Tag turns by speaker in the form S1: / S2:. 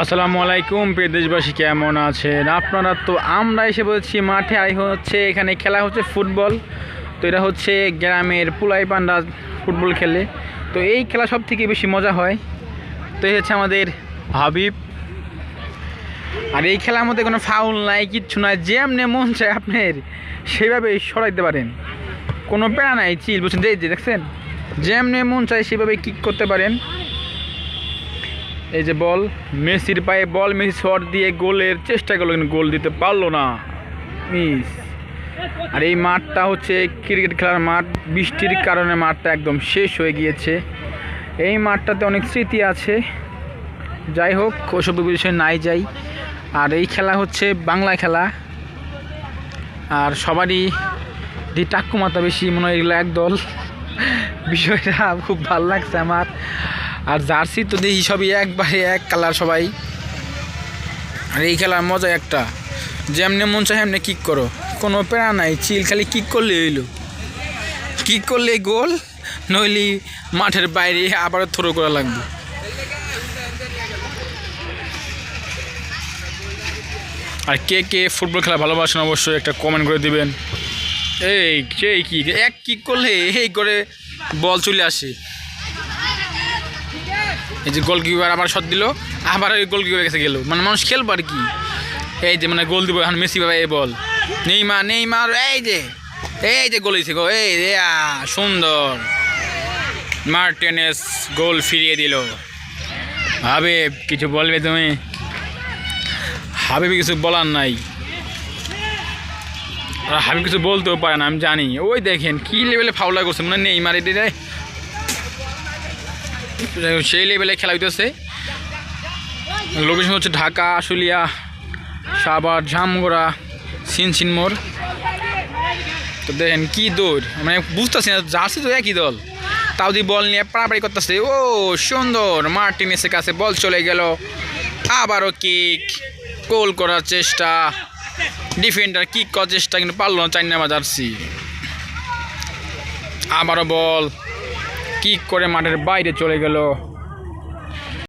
S1: আসসালামু আলাইকুম, প্রিয় দেশবাসী, কেমন আছেন? আপনারা তো আমরা এসে বলছি মাঠে আই হচ্ছে এখানে খেলা হচ্ছে ফুটবল। তো এটা হচ্ছে গ্রামের পুলাই পান্ডা ফুটবল খেলে। তো এই খেলা সব থেকে বেশি মজা হয়। তো এই হচ্ছে আমাদের হাবিব। আর এই খেলার মধ্যে কোনো ফাউল নাই, কিচ্ছু নাই, যেমনি মন চায় আপনার সেভাবে সরাইতে পারেন। কোনো প্যারা নাই, চিল বুঝছেন, এই যে দেখছেন? মন চায় সেভাবে কিক করতে পারেন। এই যে বল, মেসির পায়ে বল, মেসি শট দিয়ে গোলের চেষ্টা করল, কিন্তু গোল দিতে পারল না। মিস। আর এই মাঠটা হচ্ছে ক্রিকেট খেলার মাঠ, বৃষ্টির কারণে মাঠটা একদম শেষ হয়ে গিয়েছে। এই মাঠটাতে অনেক স্মৃতি আছে। যাই হোক, ওসব বিষয়ে নাই যাই। আর এই খেলা হচ্ছে বাংলা খেলা। আর সবারই দি টাক্কু বেশি মনে হয় এগুলো একদল। বিষয়টা খুব ভালো লাগছে আমার। আর জার্সি তো দেখি সবই একবারে এক কালার সবাই। আর এই খেলার মজা একটা। যেমনি মন চায় এমনি কিক করো। কোনো প্যারা নাই চিল খালি কিক করলে হইল। কিক করলে গোল নইলে মাঠের বাইরে আবারও থ্রো করা লাগবে। আর কে কে ফুটবল খেলা ভালোবাসেন অবশ্যই একটা কমেন্ট করে দিবেন। এই, সেই কি? এক কিক করলে এই করে বল চলে আসে। এই যে গোলকিপার আবার শট দিল আবার ওই গোলকিপার কাছে গেল। মানে মানুষ খেলব আর কি। এই যে মানে গোল দিব এখন মেসি বাবা এই বল। নেইমা নেইমার এই যে এই যে গোল গো এই রে সুন্দর। মার্টেনেস গোল ফিরিয়ে দিল। হাবিব কিছু বলবে তুমি? হাবিব কিছু বলার নাই। হাবিব কিছু বলতেও পারে না আমি জানি। ওই দেখেন কি লেভেলে ফাউলা করছে মানে নেই মারি যাই হোক, সেই লেভেলে খেলা হইতেছে। লোকেশন হচ্ছে ঢাকা, আশুলিয়া সাবার ঝামগোড়া সিনসিনমোর তো দেখেন কি দৌড় মানে বুঝতেছি না জার্সি তো একই দল। তাও দিয়ে বল নিয়ে পাড়াপাড়ি করতেছে, ও সুন্দর মার্টিনেসের কাছে বল চলে গেল। আবারও কিক গোল করার চেষ্টা। ডিফেন্ডার কিক করার চেষ্টা, কিন্তু পারল না নাম্বার জার্সি। আবারও বল। কিক করে মাঠের বাইরে চলে গেল?